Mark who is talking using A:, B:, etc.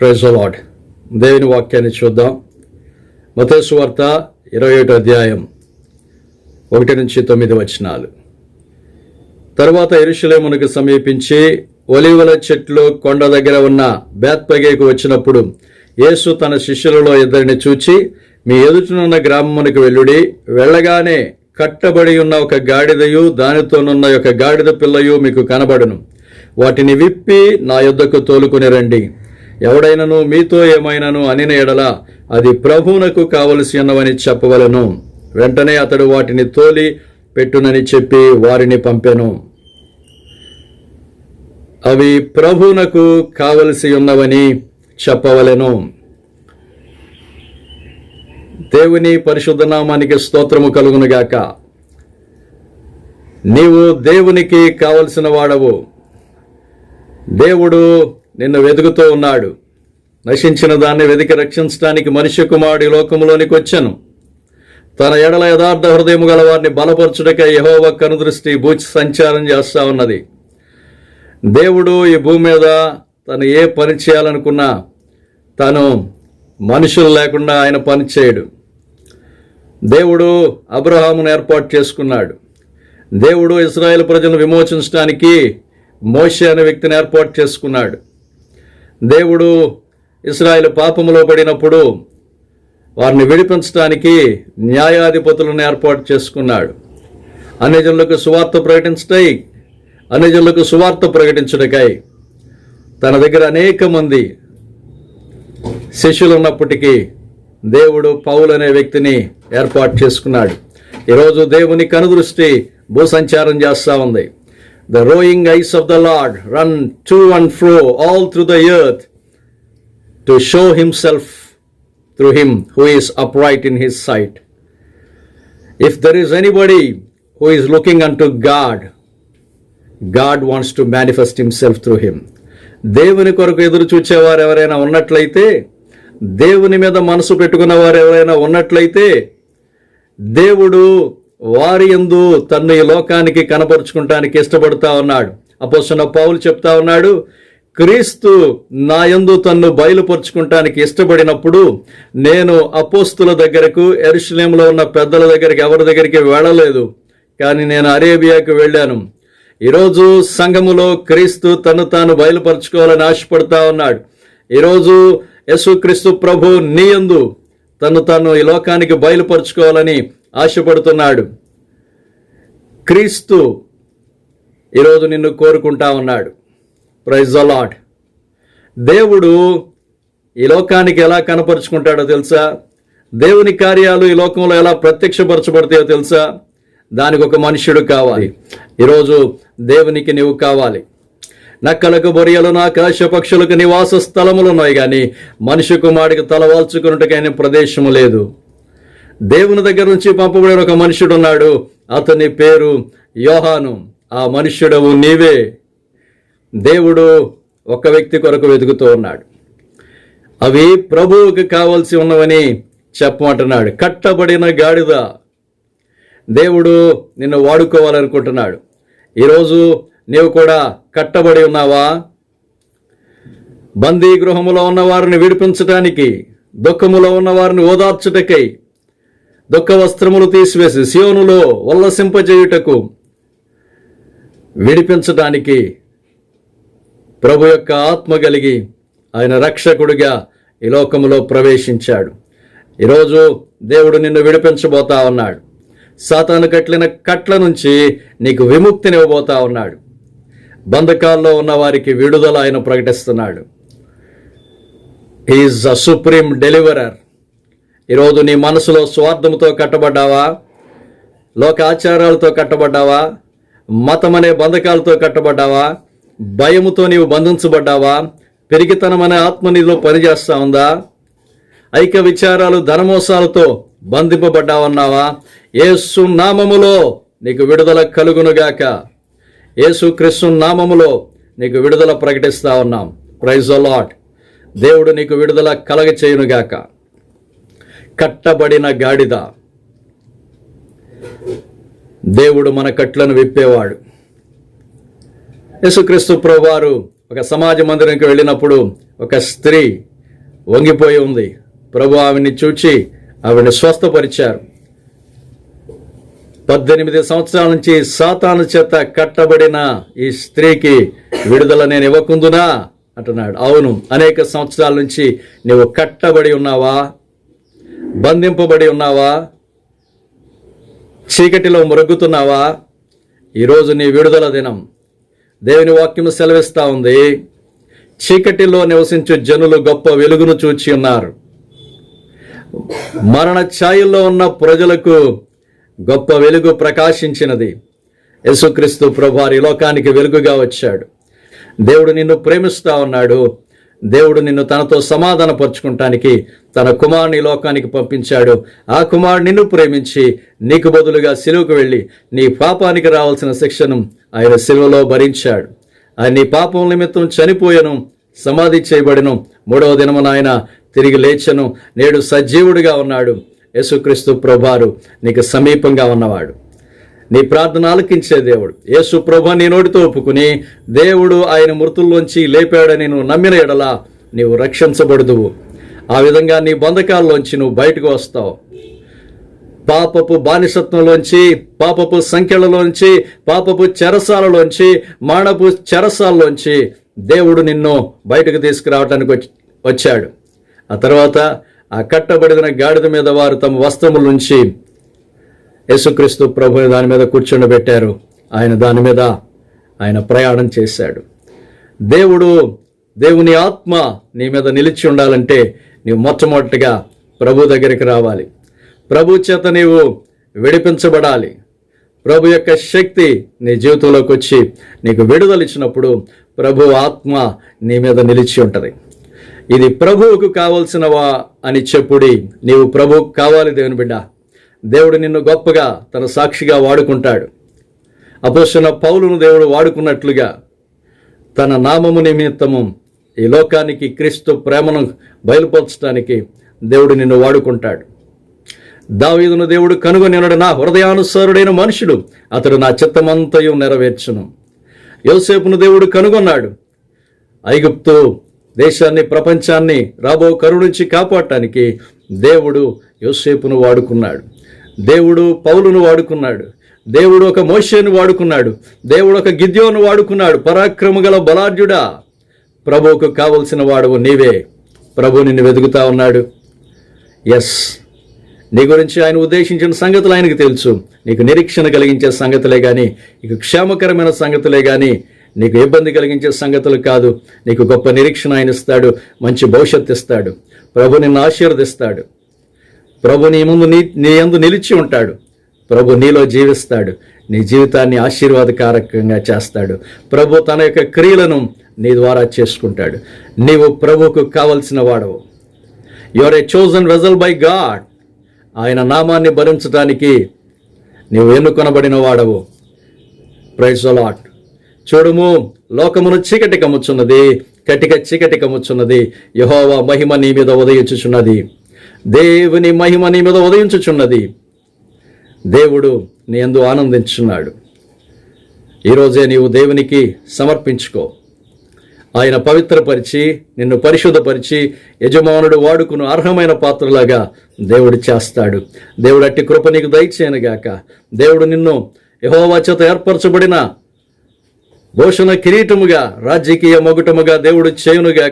A: Praise award దేవుని వాక్యాన్ని చూద్దాం. మతేసు వార్త ఇరవై ఒకటో అధ్యాయం ఒకటి నుంచి తొమ్మిది వచనాలు. తరువాత ఎరుషులేమునకు సమీపించి ఒలివల చెట్లు కొండ దగ్గర ఉన్న బేత్పగేకు వచ్చినప్పుడు యేసు తన శిష్యులలో ఇద్దరిని చూచి మీ ఎదుటనున్న గ్రామమునకు వెళ్ళుడి. వెళ్ళగానే కట్టబడి ఉన్న ఒక గాడిదయు దానితోనున్న ఒక గాడిద పిల్లయు మీకు కనబడును. వాటిని విప్పి నా యొద్దకు తోలుకుని రండి. ఎవడైనను మీతో ఏమైనాను అనిన ఎడల అది ప్రభువునకు కావలసి ఉన్నవని చెప్పవలను. వెంటనే అతడు వాటిని తోలి పెట్టునని చెప్పి వారిని పంపెను. అవి ప్రభువునకు కావలసి ఉన్నవని చెప్పవలెను. దేవుని పరిశుద్ధ నామానికి స్తోత్రము కలుగునుగాక నీవు దేవునికి కావలసిన వాడవు. దేవుడు నిన్ను వెతుకుతూ ఉన్నాడు. నశించిన దాన్ని వెతికి రక్షించడానికి మనిషి కుమారుడి లోకంలోనికి వచ్చాను. తన ఎడల యథార్థ హృదయము గల వారిని బలపరచుటకై యహోవ కనుదృష్టి భూచి సంచారం చేస్తా ఉన్నది. దేవుడు ఈ భూమి మీద తను ఏ పని చేయాలనుకున్నా తను మనుషులు లేకుండా ఆయన పని చేయడు. దేవుడు అబ్రహామును ఏర్పాటు చేసుకున్నాడు. దేవుడు ఇస్రాయేల్ ప్రజలను విమోచించడానికి మోషే అనే వ్యక్తిని ఏర్పాటు చేసుకున్నాడు. దేవుడు ఇస్రాయేల్ పాపములో పడినప్పుడు వారిని విడిపించడానికి న్యాయాధిపతులను ఏర్పాటు చేసుకున్నాడు. అన్యజనులకు సువార్త ప్రకటించటై అన్యజనులకు సువార్త ప్రకటించుటకై తన దగ్గర అనేక మంది శిష్యులు ఉన్నప్పటికీ దేవుడు పౌలు అనే వ్యక్తిని ఏర్పాటు చేసుకున్నాడు. ఈరోజు దేవుని కనుదృష్టి భూసంచారం చేస్తూ ఉంది. The rowing eyes of the Lord run to and fro all through the earth to show himself through him who is upright in his sight. If there is anybody who is looking unto God, God wants to manifest himself through him దేవుని కొరకు ఎదురు చూచేవారు ఎవరైనా ఉన్నట్లయితే దేవుని మీద మనసు పెట్టుకున్న వారు ఎవరైనా ఉన్నట్లయితే దేవుడు వారి ఎందు తన్ను ఈ లోకానికి కనపరుచుకుంటానికి ఇష్టపడుతూ ఉన్నాడు. అపోసన పౌలు చెప్తా ఉన్నాడు క్రీస్తు నా యందు తన్ను బయలుపరుచుకుంటానికి ఇష్టపడినప్పుడు నేను అపోస్తుల దగ్గరకు ఎరుషులేంలో ఉన్న పెద్దల దగ్గరికి ఎవరి దగ్గరికి వెళ్ళలేదు. కానీ నేను అరేబియాకు వెళ్ళాను. ఈరోజు సంఘములో క్రీస్తు తను తాను బయలుపరచుకోవాలని ఆశపడతా ఉన్నాడు. ఈరోజు యేసుక్రీస్తు ప్రభు నీయందు తను తాను ఈ లోకానికి బయలుపరుచుకోవాలని ఆశపడుతున్నాడు. క్రీస్తు ఈరోజు నిన్ను కోరుకుంటా ఉన్నాడు. ప్రైజ్ అలాడ్ దేవుడు ఈ లోకానికి ఎలా కనపరుచుకుంటాడో తెలుసా? దేవుని కార్యాలు ఈ లోకంలో ఎలా ప్రత్యక్షపరచబడతాయో తెలుసా? దానికి ఒక మనుష్యుడు కావాలి. ఈరోజు దేవునికి నీవు కావాలి. నక్కలకు బొరియలు నా పక్షులకు నివాస స్థలములు ఉన్నాయి కానీ మనిషి కుమారుడికి తలవాల్చుకున్నట్టుకైన ప్రదేశము లేదు. దేవుని దగ్గర నుంచి పంపబడిన ఒక మనుషుడు ఉన్నాడు. అతని పేరు యోహాను. ఆ మనుష్యుడవు నీవే. దేవుడు ఒక వ్యక్తి కొరకు వెతుకుతూ ఉన్నాడు. అవి ప్రభువుకి కావలసి ఉన్నవని చెప్పమంటున్నాడు కట్టబడిన గాడిద. దేవుడు నిన్ను వాడుకోవాలనుకుంటున్నాడు. ఈరోజు నీవు కూడా కట్టబడి ఉన్నావా? బందీ గృహములో ఉన్న వారిని విడిపించటానికి దుఃఖములో ఉన్న వారిని ఓదార్చుటకై దుఃఖ వస్త్రములు తీసివేసి సియోనులో ఉల్లసింపజేయుటకు విడిపించడానికి ప్రభు యొక్క ఆత్మ కలిగి ఆయన రక్షకుడిగా ఈ లోకములో ప్రవేశించాడు. ఈరోజు దేవుడు నిన్ను విడిపించబోతా ఉన్నాడు. సాతాను కట్లిన కట్ల నుంచి నీకు విముక్తినివ్వబోతా ఉన్నాడు. బంధకాల్లో ఉన్న వారికి విడుదల ఆయన ప్రకటిస్తున్నాడు. ఈజ్ అ సుప్రీం డెలివరర్ ఈరోజు నీ మనసులో స్వార్థముతో కట్టబడ్డావా? లోకాచారాలతో కట్టబడ్డావా? మతం అనే బంధకాలతో కట్టబడ్డావా? భయముతో నీవు బంధించబడ్డావా? పెరిగితనం అనే ఆత్మ నీలో పనిచేస్తా ఉందా? ఐక్య విచారాలు ధనమోసాలతో బంధింపబడ్డావన్నావా? ఏసు నామములో నీకు విడుదల కలుగునుగాక. యేసు క్రిస్తు నామములో నీకు విడుదల ప్రకటిస్తా ఉన్నాం. ప్రైజ్ లాట్ దేవుడు నీకు విడుదల కలగ చేయునుగాక కట్టబడిన గాడిద. దేవుడు మన కట్లను విప్పేవాడు. యేసుక్రీస్తు ప్రభువారు ఒక సమాజ మందిరంకి వెళ్ళినప్పుడు ఒక స్త్రీ వంగిపోయి ఉంది. ప్రభు ఆవిడ్ని చూచి ఆవిడని స్వస్థపరిచారు. పద్దెనిమిది సంవత్సరాల నుంచి సాతాను చేత కట్టబడిన ఈ స్త్రీకి విడుదల నేను ఇవ్వకుందునా? అంటున్నాడు. అవును అనేక సంవత్సరాల నుంచి నీవు కట్టబడి ఉన్నావా? బంధింపబడి ఉన్నావా? చీకటిలో మురుగుతున్నావా? ఈరోజు నీ విడుదల దినం. దేవుని వాక్యం సెలవిస్తూ ఉంది. చీకటిలో నివసించే జనులు గొప్ప వెలుగును చూచి ఉన్నారు. మరణ ఛాయల్లో ఉన్న ప్రజలకు గొప్ప వెలుగు ప్రకాశించినది. యేసుక్రీస్తు ప్రభువారి లోకానికి వెలుగుగా వచ్చాడు. దేవుడు నిన్ను ప్రేమిస్తా ఉన్నాడు. దేవుడు నిన్ను తనతో సమాధానపరుచుకుంటానికి తన కుమారుని లోకానికి పంపించాడు. ఆ కుమారుడు నిన్ను ప్రేమించి నీకు బదులుగా సిలువకు వెళ్ళి నీ పాపానికి రావాల్సిన శిక్షను ఆయన సిలువలో భరించాడు. ఆయన నీ పాపం నిమిత్తం చనిపోయను సమాధి చేయబడిను. మూడవ దినమున ఆయన తిరిగి లేచను. నేడు సజీవుడిగా ఉన్నాడు. యేసుక్రీస్తు ప్రభారు నీకు సమీపంగా ఉన్నవాడు. నీ ప్రార్థన ఆలకించే దేవుడు. యేసు ప్రభ నీ నోటితో ఒప్పుకుని దేవుడు ఆయన మృతుల్లోంచి లేపాడని నువ్వు నమ్మిన ఎడల నీవు రక్షించబడుదువు. ఆ విధంగా నీ బంధకాల్లోంచి నువ్వు బయటకు వస్తావు. పాపపు బానిసత్వంలోంచి పాపపు సంఖ్యలలోంచి పాపపు చెరసాలలోంచి మానపు చెరసాలలోంచి దేవుడు నిన్ను బయటకు తీసుకురావడానికి వచ్చి- వచ్చాడు. ఆ తర్వాత ఆ కట్టబడిన గాడిద మీద వారు తమ వస్త్రముల నుంచి యేసుక్రీస్తు ప్రభుని దాని మీద కూర్చుండబెట్టారు. ఆయన దాని మీద ఆయన ప్రయాణం చేశాడు. దేవుడు దేవుని ఆత్మ నీ మీద నిలిచి ఉండాలంటే నీవు మొట్టమొదటిగా ప్రభు దగ్గరికి రావాలి. ప్రభు చేత నీవు విడిపించబడాలి. ప్రభు యొక్క శక్తి నీ జీవితంలోకి వచ్చి నీకు విడుదల ఇచ్చినప్పుడు ప్రభు ఆత్మ నీ మీద నిలిచి ఉంటుంది. ఇది ప్రభువుకు కావలసినవా అని చెప్పుడి నీవు ప్రభువుకు కావాలి దేవుని బిడ్డ. దేవుడు నిన్ను గొప్పగా తన సాక్షిగా వాడుకుంటాడు. అపోసిన పౌలును దేవుడు వాడుకున్నట్లుగా తన నామము నిమిత్తము ఈ లోకానికి క్రీస్తు ప్రేమను బయలుపరచడానికి దేవుడు నిన్ను వాడుకుంటాడు. దావీదును దేవుడు కనుగొనినడు నా హృదయానుసారుడైన మనుషుడు అతడు నా చిత్తమంతయు నెరవేర్చును. యోసేపును దేవుడు కనుగొన్నాడు ఐగుప్తు దేశాన్ని ప్రపంచాన్ని రాబో కరువు నుంచి కాపాడటానికి దేవుడు యోసేపును వాడుకున్నాడు. దేవుడు పౌలును వాడుకున్నాడు. దేవుడు ఒక మోషేను వాడుకున్నాడు. దేవుడు ఒక గిద్యోను వాడుకున్నాడు. పరాక్రమ గల బలార్జుడా ప్రభువుకు కావలసిన వాడవు నీవే. ప్రభు నిన్ను వెతుకుతా ఉన్నాడు. ఎస్ నీ గురించి ఆయన ఉద్దేశించిన సంగతులు ఆయనకు తెలుసు. నీకు నిరీక్షణ కలిగించే సంగతులే కానీ నీకు క్షేమకరమైన సంగతులే కానీ నీకు ఇబ్బంది కలిగించే సంగతులు కాదు. నీకు గొప్ప నిరీక్షణ ఆయన ఇస్తాడు. మంచి భవిష్యత్తు ఇస్తాడు. ప్రభు నిన్ను ఆశీర్వదిస్తాడు. ప్రభు నీ ముందు నీ నీ యందు నిలిచి ఉంటాడు. ప్రభు నీలో జీవిస్తాడు. నీ జీవితాన్ని ఆశీర్వాదకారకంగా చేస్తాడు. ప్రభు తన యొక్క క్రియలను నీ ద్వారా చేసుకుంటాడు. నీవు ప్రభుకు కావలసిన వాడవు. You're a chosen vessel by God ఆయన నామాన్ని భరించడానికి నీవు ఎన్నుకొనబడిన వాడవు. ప్రైజ్ అలాట్ చూడుము లోకమును చీకటి కమ్ముచున్నది కటిక చీకటి కమ్ముచున్నది. యహోవా మహిమ నీ మీద ఉదయించుచున్నది. దేవుని మహిమ నీ మీద ఉదయించుచున్నది. దేవుడు నీ యందు ఆనందించున్నాడు ఈరోజే నీవు దేవునికి సమర్పించుకో. ఆయన పవిత్రపరిచి నిన్ను పరిశుద్ధపరిచి యజమానుడు వాడుకును అర్హమైన పాత్రలాగా దేవుడు చేస్తాడు. దేవుడు అట్టి కృప నీకు దయచేయనుగాక. దేవుడు నిన్ను యహోవాచత ఏర్పరచబడిన భూషణ కిరీటముగా రాజకీయ మొగుటముగా దేవుడు చేయునుగా